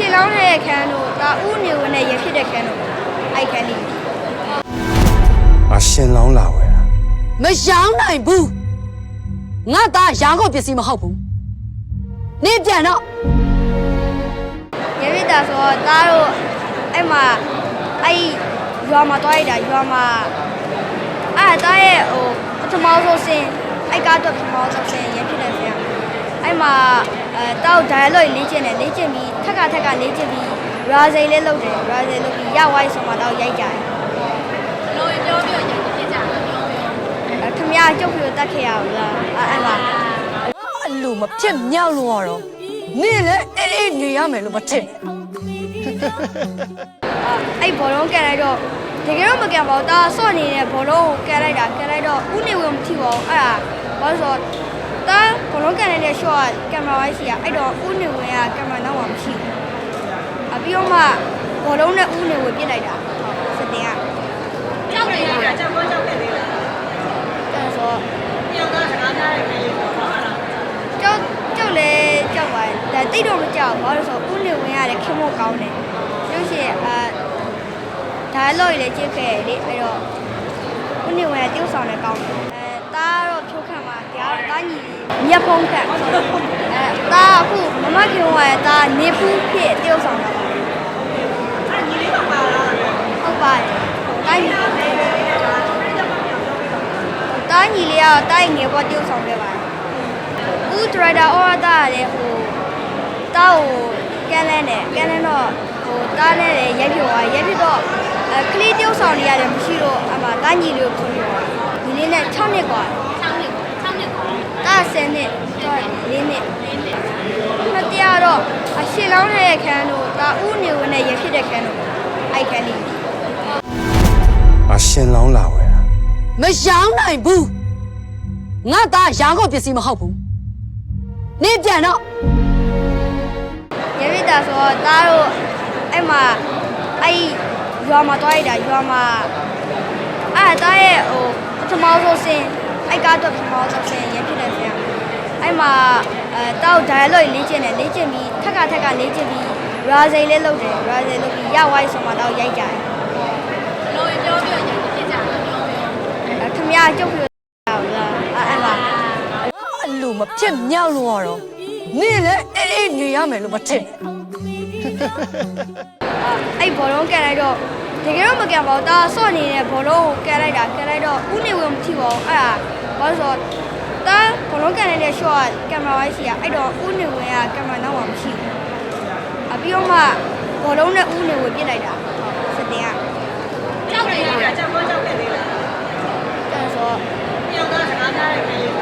ရှင်လောင်းတဲ့ခန်းတို့ဒါဥနေဝင်နဲ့ရဖြစ်တဲ့ခန်းတို့အဲ့ခန်းလေးအရှင်လောင်းလာဝယ်တာမရောင်းနိုင်ဘူးငါသားရောင်းကုန်ပစ္စည်းမဟုတ်ဘူးနေပြန်တော့ရဖြစ်တာဆိုတော့ဒါတို့အဲ့မှာအဲ့ရွာမှာတွားရတာရွာမှာအဲ့ဒါရဲ့ဟိုပထမဆုံးစင်အဲ့ကားတော့ပထမဆုံးစင်ရဖြစ်တယ်ဆရာအဲ့မှာ အဲတောက် dialogue လေ့ကျင့်တယ်လေ့ကျင့်ပြီးထက်ကထက်ကလေ့ကျင့်ပြီး razel လေးလုပ်တယ် razel လုပ်ပြီးရဝိုင်းဆိုမှတော့ရိုက်ကြတယ်လို့ပြောပြီးတော့ရင်ဖြစ်ကြတယ်ပြောပြီးအဲခမရကျုပ်ပြတတ်ခဲ့ရဘူးလားအဲ့အဲ့မှာအလိုမဖြစ်မြောက်လို့ရတော့နေလည်းအေးအေးနေရမယ်လို့မထင်နဲ့အဲ့ဘောလုံးကန်လိုက်တော့တကယ်တော့မကန်ပါဘူးဒါဆော့နေတဲ့ဘောလုံးကိုကန်လိုက်တာကန်လိုက်တော့ဥနေဝင်မထိပါဘူးအဲ့ဒါဘာလို့ဆိုတော့ ဒါဘောလုံးကန်လိုက်တဲ့ shot ကကင်မရာဝိုင်းစီကအဲ့တော့ဥနေဝင်ကကင်မရာနောက်မှာမရှိဘူးအပြီးတော့မှဘောလုံးနဲ့ဥနေဝင်ပြစ်လိုက်တာစတင်ကကြောက်တယ်ကကြောက်တော့ကြောက်တယ်လေအဲ့ဆိုပြောင်းတော့စကားများတယ်ခင်ဗျာကြောက်ကြောက်လဲကြောက်ပါတယ်ဒါတိတ်တော့မကြောက်ဘူးဘာလို့ဆိုတော့ဥနေဝင်ရတယ်ခင်မကောင်းတယ်လို့ရှိရင်အာဒါလော့ရည်လည်းကြည့်ခဲ့လေအဲ့တော့ခုနေဝင်တိ ਉ ဆောင်တဲ့ကောင်းတယ်အဲ တာတော့ဖြုတ်ခံပါတရားတာညီညက်ဖုံးခံအဲတာအခုမမခင်ဝါရဲ့တာနေဖူးဖြစ်တရုတ်ဆောင်တာပါအဲ့ညီလေးပါပါလားဟုတ်ပါတယ်တာညီတာညီလေးကတော့တာငယ်ပေါ်တရုတ်ဆောင်ခဲ့ပါတယ်ဦးဒရိုက်တာအော်တာလည်းဟိုတာကိုကန်းလန်းတယ်ကန်းလန်းတော့ဟိုတာနဲ့လည်းရိုက်ဖြစ်သွားရိုက်ဖြစ်တော့အဲကလေးတရုတ်ဆောင်တွေကလည်းမရှိတော့အမှတာညီလေးကိုခွင့်ပြု ဒီလေးနဲ့6နှစ်กว่า 6နှစ်6နှစ်ကော တာဆယ်နှစ်တော့လေးနှစ်နှစ်တရားတော့အရှင်လောင်းတဲ့ခန်းတို့ဒါဥနေဝင်နဲ့ရဖြစ်တဲ့ခန်းတို့အဲ့ခန်းလေး အရှင်လောင်းလာဝယ်တာ မရောင်းနိုင်ဘူးငါသားရောင်းကုန်ပစ္စည်းမဟုတ်ဘူးနေပြန်တော့ ရဖြစ်တာဆိုတော့ဒါတို့အဲ့မှာအဲ့ရွာမှာတွားရတာရွာမှာအဲ့ဒါရဲ့ဟိုပ ထမဆုံးစင်အဲ့ကားတော့ပထမဆုံးစင်ရဖြစ်တယ်ဆရာအဲ့မှာအဲတောက် dialogue လေ့ကျင့်တယ်လေ့ကျင့်ပြီးထက်ကထက်ကလေ့ကျင့်ပြီး razel လေးလုပ်တယ် razel လုပ်ပြီးရဝိုင်းဆိုမှတော့ရိုက်ကြတယ်လို့ပြောပြီးတော့ရင်ဖြစ်ကြတယ်ပြောပြီးအဲခမရကျုပ်ပြတာဘူးလားအဲ့အဲ့မှာအလိုမဖြစ်မြောက်လို့ရတော့နေလည်းအေးအေးနေရမယ်လို့မထင်နဲ့အဲ့ဘောလုံးကန်လိုက်တော့ တကယ်တော့မကန်ပါဘူးဒါဆော့နေတဲ့ဘောလုံးကိုကန်လိုက်တာကန်လိုက်တော့ဥနေဝင်မထိပါဘူးအဲ့ဒါဘာလို့ဆိုတော့ဒါဘောလုံးကန်လိုက်တဲ့ shot ကင်မရာဝိုင်းစီကအဲ့တော့ဥနေဝင်ကကင်မရာနောက်မှာမရှိဘူးအပြီးတော့မှဘောလုံးနဲ့ဥနေဝင်ပြစ်လိုက်တာစတင်ကကြောက်တယ်ကကြောက်တော့ကြောက်တယ်လေအဲ့ဆိုပြောင်းတော့စကားများတယ်ခင်ဗျာ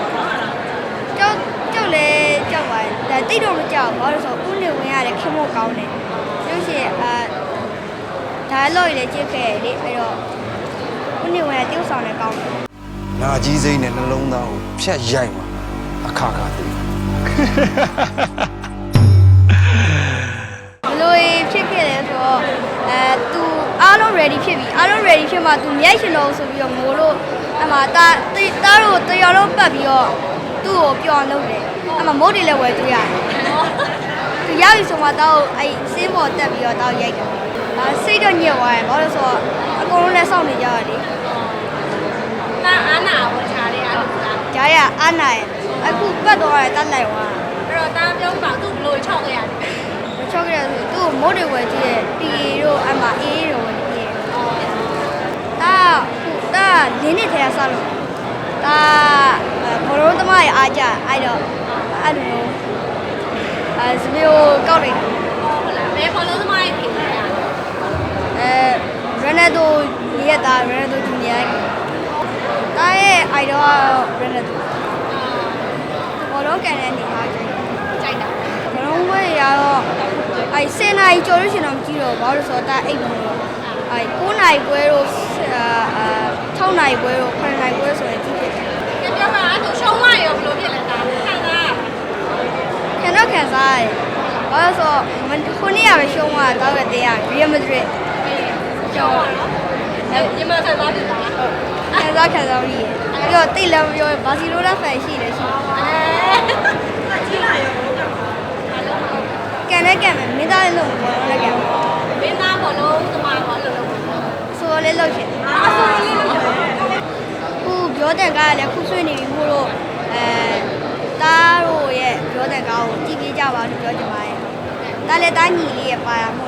ကြောက်ကြောက်လဲကြောက်ပါတယ်ဒါတိတ်တော့မကြောက်ဘူးဘာလို့ဆိုတော့ဥနေဝင်ရတယ်ခင်မကောင်းတယ်လို့ရှိရင်အာ ဒါလော့ရည်လည်းကြည့်ခဲ့လေအဲ့တော့ဥနေဝင်ကတိ ਉ ဆောင်တဲ့ကောင်းတယ် နာကြီးစိမ့်နဲ့နှလုံးသားကိုဖြတ်ရိုက်မှာအခါခါသိ ဘလို့ဖြစ်ခဲ့လဲဆိုတော့အဲ तू အားလုံး ready ဖြစ်ပြီအားလုံး ready ဖြစ်မှ तू မြိုက်ရှင်တော့ဆိုပြီးတော့ငိုလို့အမှတာတားတို့တရော်လုံးပတ်ပြီးတော့သူ့ကိုပျော်လုပ်တယ်အမှမုတ်တွေလည်းဝယ်တွေ့ရတယ်သူရောက်ပြီဆိုမှတော့အဲ့စင်းပေါ်တက်ပြီးတော့တော့ရိုက်တယ် အဲစိတ်တော့ညစ်သွားတယ်ဘာလို့လဲဆိုတော့အကုန်လုံးလည်းစောင့်နေကြရတယ်လေတာအာနာဝချားလေးအဲ့လိုလားဂျာရအားနာရအခုပတ်သွားတယ်တတ်လိုက်သွားအဲ့တော့တာပြောပါသူ့ဘလို့ချောက်ခဲ့ရတယ်မချောက်ကြရဆိုသူ့ကိုမုတ်တွေဝယ်ကြည့်တယ် PA တို့အမှအေးတို့ဝယ်ကြည့်တယ်ဒါဒါလင်းနေထဲကစလို့ဒါဘောလုံးသမားရဲ့အားကြအဲ့တော့အဲ့လိုအဲစမျိုးကောက်လိုက်တာဟုတ်လားဘယ်ဖော်လို့သမားရဲ့ခင်ဗျာအဲ ရနက်ဒိုရဲ့သားရနက်ဒိုဂျူနီယာဒါရဲ့အိုင်တော့ရနက်ဒိုဘောလုံးကန်တဲ့နေအားကြိုက်ကြိုက်တာဘောလုံးဝဲရတော့အဲစင်နိုင်ကျော်လို့ရှင်တော့မကြည့်တော့ဘာလို့ဆိုတော့ဒါအိတ်ဘူးလို့အဲ9နိုင်ပွဲတော့အာ6နိုင်ပွဲတော့9နိုင်ပွဲဆိုရင်ကြည့်တယ်ကြပြောပါအဲ့သူရှုံးမရောဘလို့ဖြစ်လဲတာခံစားခံတော့ခံစားရတယ်။ဘာလို့ဆိုတော့မခုနေ့ကပဲရှုံးသွားတာတော့တဲ့ရ Real Madrid ရှုံးသွားတော့အဲ့ညီမခံစားဖြစ်တာခံစားခံစားပြီးရ။ပြီးတော့တိတ်လည်းမပြောဘာစီလိုနာဖန်ရှိတယ်ရှိတယ်အဲကြီးလာရောဘလို့က။ကန်နဲ့ကန်မယ်မင်းသားလေးလို့ဘောလုံးလက်ကံမင်းသားဘောလုံးသမားဘောလုံးလုံးဆိုလေးလို့ရှင်အဆိုလေးလို့ပြောခုပြောတဲ့ကားကလည်းခုဆွေးနေပြီမို့လို့အဲသားတို့ရဲ့ပြောတဲ့ကားကိုကြည့်ပေးကြပါလို့ပြောချင်ပါတယ်။ဒါလည်းတားညီလေးရဲ့ပါရမို့လို့